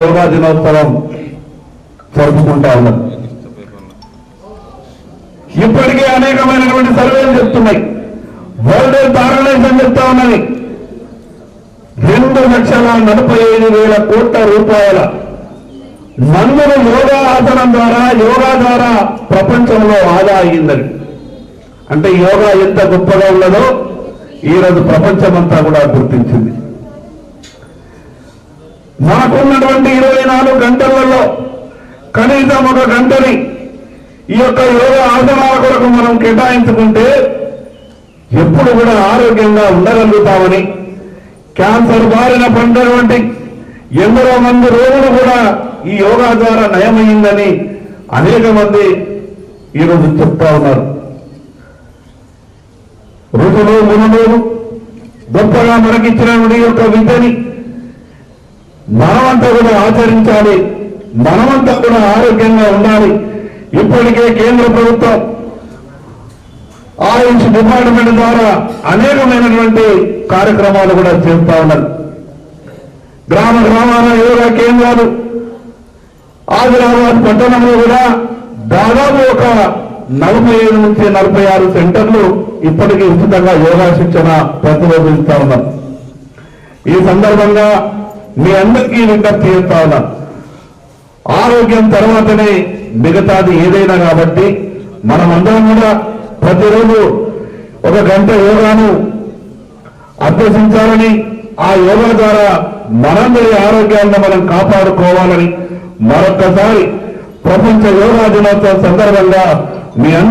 యోగా దినోత్సవం జరుపుకుంటా ఉన్నాం. ఇప్పటికే అనేకమైనటువంటి సర్వేలు చెప్తున్నాయి. వరల్డ్ హెల్త్ ఆర్గనైజేషన్ చెప్తా ఉన్నది. రెండు లక్షల నలభై ఐదు వేల కోట్ల రూపాయల మందులు యోగా ఆసనం ద్వారా యోగా ద్వారా ప్రపంచంలో ఆదా అయ్యిందని. అంటే యోగా ఎంత గొప్పగా ఉన్నదో ఈరోజు ప్రపంచమంతా కూడా గుర్తించింది. మాకున్నటువంటి ఇరవై నాలుగు గంటలలో కనీసం ఒక గంటని ఈ యొక్క యోగా ఆసనాల కొరకు మనం కేటాయించుకుంటే ఎప్పుడు కూడా ఆరోగ్యంగా ఉండగలుగుతామని. క్యాన్సర్ బారిన పడినటువంటి ఎందరో మంది రోగులు కూడా ఈ యోగా ద్వారా నయమైందని అనేక మంది ఈరోజు చెప్తా ఉన్నారు. ఋతులు మునులు గొప్పగా మనకిచ్చినటువంటి ఈ యొక్క విద్యని మనమంతా కూడా ఆచరించాలి. మనమంతా కూడా ఆరోగ్యంగా ఉండాలి. ఇప్పటికే కేంద్ర ప్రభుత్వం ఆయుష్ డిపార్ట్మెంట్ ద్వారా అనేకమైనటువంటి కార్యక్రమాలు కూడా చేస్తా ఉన్నారు. గ్రామ గ్రామాల యోగా కేంద్రాలు ఆదిలాబాద్ పట్టణంలో కూడా దాదాపు ఒక నలభై ఐదు నుంచి నలభై ఆరు సెంటర్లు ఇప్పటికీ ఉచితంగా యోగా శిక్షణ ప్రతిరోజు ఉన్నారు. ఈ సందర్భంగా మీ అందరికీ విజ్ఞప్తి చేస్తా ఉన్నా ఆరోగ్యం తర్వాతనే మిగతాది ఏదైనా కాబట్టి మనం కూడా ప్రతిరోజు ఒక గంట యోగాను అభ్యసించాలని ఆ యోగా ద్వారా మనందరి ఆరోగ్యాలను మనం కాపాడుకోవాలని మరొక్కసారి ప్రపంచ యోగా దినోత్సవం సందర్భంగా మీ